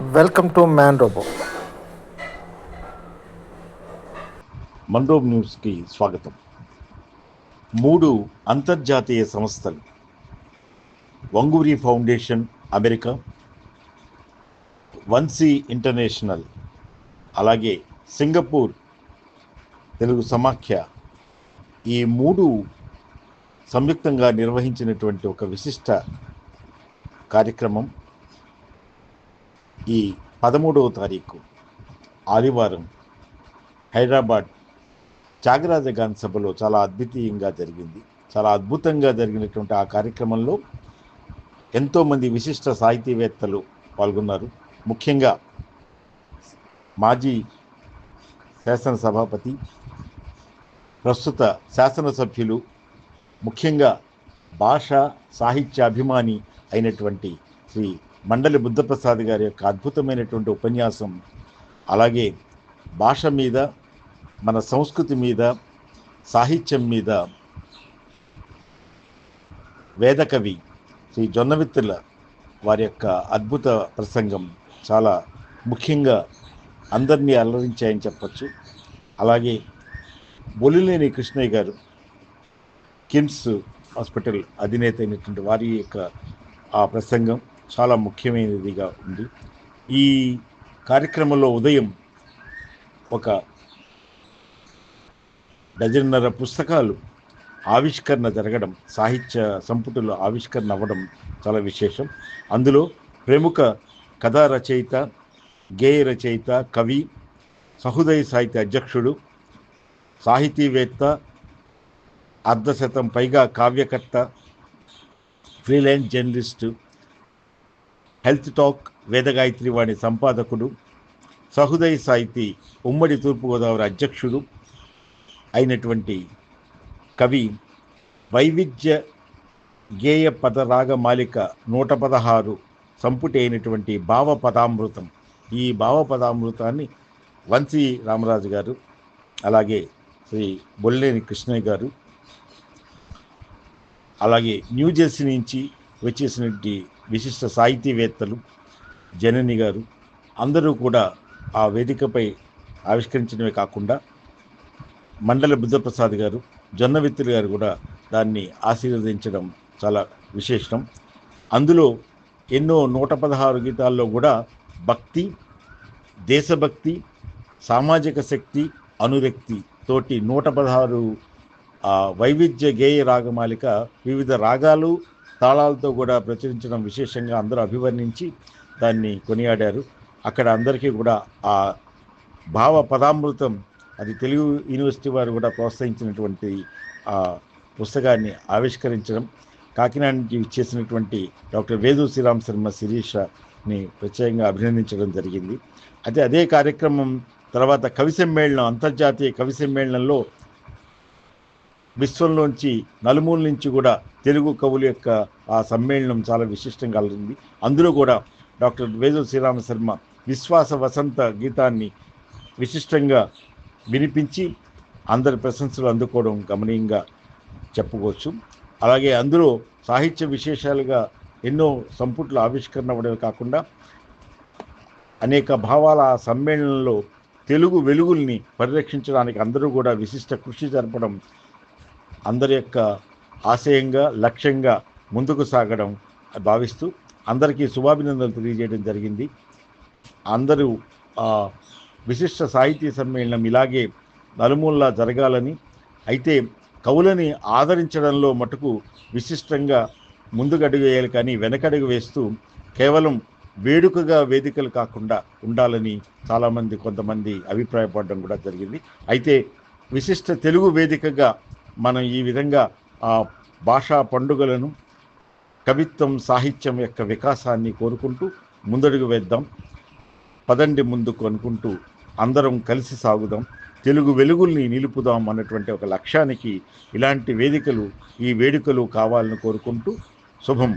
Welcome to man robo. మండోబ్ న్యూస్కి స్వాగతం. మూడు అంతర్జాతీయ సంస్థలు. Vanguri foundation America Vamsi international అలాగే సింగపూర్ తెలుగు సమాఖ్య. ఈ మూడు సంయుక్తంగా నిర్వహించినటువంటి ఒక విశిష్ట కార్యక్రమం ఈ పదమూడవ తారీఖు ఆదివారం హైదరాబాద్ త్యాగరాజ సభలో చాలా అద్వితీయంగా జరిగింది. చాలా అద్భుతంగా జరిగినటువంటి ఆ కార్యక్రమంలో ఎంతోమంది విశిష్ట సాహితీవేత్తలు పాల్గొన్నారు. ముఖ్యంగా మాజీ శాసనసభాపతి ప్రస్తుత శాసనసభ్యులు ముఖ్యంగా భాష సాహిత్య అభిమాని అయినటువంటి శ్రీ మండలి బుద్ధప్రసాద్ గారి యొక్క అద్భుతమైనటువంటి ఉపన్యాసం అలాగే భాష మీద మన సంస్కృతి మీద సాహిత్యం మీద వేదకవి శ్రీ జొన్నవిత్తుల వారి యొక్క అద్భుత ప్రసంగం చాలా ముఖ్యంగా అందరినీ అలరించాయని చెప్పచ్చు. అలాగే బొలిలేని కృష్ణయ్య గారు కిమ్స్ హాస్పిటల్ అధినేత అయినటువంటి వారి యొక్క ఆ ప్రసంగం చాలా ముఖ్యమైనదిగా ఉంది. ఈ కార్యక్రమంలో ఉదయం ఒక డజన్నర పుస్తకాలు ఆవిష్కరణ జరగడం సాహిత్య సంపుటిలో ఆవిష్కరణ అవ్వడం చాలా విశేషం. అందులో ప్రముఖ కథా రచయిత గేయ రచయిత కవి సహృదయ సాహిత్య అధ్యక్షుడు సాహితీవేత్త అర్ధశతం పైగా కావ్యకర్త freelance journalist health talk Vedagayatri Vani సంపాదకుడు సహృదయ సాహితీ ఉమ్మడి తూర్పుగోదావరి అధ్యక్షుడు అయినటువంటి కవి వైవిధ్య గేయ పదరాగ మాలిక నూట పదహారు సంపుటి అయినటువంటి భావ పదామృతం. ఈ భావ పదామృతాన్ని వంశీ రామరాజు గారు అలాగే శ్రీ బొల్లేని కృష్ణయ్య గారు అలాగే న్యూజెర్సీ నుంచి వచ్చేసినటువంటి విశిష్ట సాహితీవేత్తలు జనని గారు అందరూ కూడా ఆ వేదికపై ఆవిష్కరించడమే కాకుండా మండల బుద్ధప్రసాద్ గారు జొన్నవిత్తులు గారు కూడా దాన్ని ఆశీర్వదించడం చాలా విశేషం. అందులో ఎన్నో నూట పదహారు గీతాల్లో కూడా భక్తి దేశభక్తి సామాజిక శక్తి అనురక్తి తోటి నూట పదహారు వైవిధ్య గేయ రాగమాలిక వివిధ రాగాలు తాళాలతో కూడా ప్రచురించడం విశేషంగా అందరూ అభివర్ణించి దాన్ని కొనియాడారు. అక్కడ అందరికీ కూడా ఆ భావ పదామృతం అది తెలుగు యూనివర్సిటీ వారు కూడా ప్రోత్సహించినటువంటి ఆ పుస్తకాన్ని ఆవిష్కరించడం కాకినాడ నుంచి చేసినటువంటి డాక్టర్ వేదు శ్రీరామ్ శర్మ శిరీషని ప్రత్యేకంగా అభినందించడం జరిగింది. అయితే అదే కార్యక్రమం తర్వాత కవి సమ్మేళనం అంతర్జాతీయ కవి సమ్మేళనంలో విశ్వంలోంచి నలుమూల నుంచి కూడా తెలుగు కవుల యొక్క ఆ సమ్మేళనం చాలా విశిష్టంగా కలిగింది అందులో కూడా డాక్టర్ వేదు శ్రీరామ శర్మ విశ్వాస వసంత గీతాన్ని విశిష్టంగా వినిపించి అందరి ప్రశంసలు అందుకోవడం గమనీయంగా చెప్పుకోవచ్చు. అలాగే అందులో సాహిత్య విశేషాలుగా ఎన్నో సంపుట్ల ఆవిష్కరణ అవ్వడమే కాకుండా అనేక భావాల ఆ సమ్మేళనంలో తెలుగు వెలుగుల్ని పరిరక్షించడానికి అందరూ కూడా విశిష్ట కృషి జరపడం అందరి యొక్క ఆశయంగా లక్ష్యంగా ముందుకు సాగడం భావిస్తూ అందరికీ శుభాభినందనలు తెలియజేయడం జరిగింది. అందరూ విశిష్ట సాహితీ సమ్మేళనం ఇలాగే నలుమూలలా జరగాలని అయితే కవులని ఆదరించడంలో మటుకు విశిష్టంగా ముందుగడుగు వేయాలి కానీ వెనకడుగు వేస్తూ కేవలం వేడుకగా వేదికలు కాకుండా ఉండాలని చాలామంది కొంతమంది అభిప్రాయపడడం కూడా జరిగింది. అయితే విశిష్ట తెలుగు వేదికగా మనం ఈ విధంగా ఆ భాషా పండుగలను కవిత్వం సాహిత్యం యొక్క వికాసాన్ని కోరుకుంటూ ముందడుగు వేద్దాం. పదండి ముందుకు అనుకుంటూ అందరం కలిసి సాగుదాం. తెలుగు వెలుగుల్ని నిలుపుదాం అన్నటువంటి ఒక లక్ష్యానికి ఇలాంటి వేదికలు ఈ వేడుకలు కావాలని కోరుకుంటూ శుభం.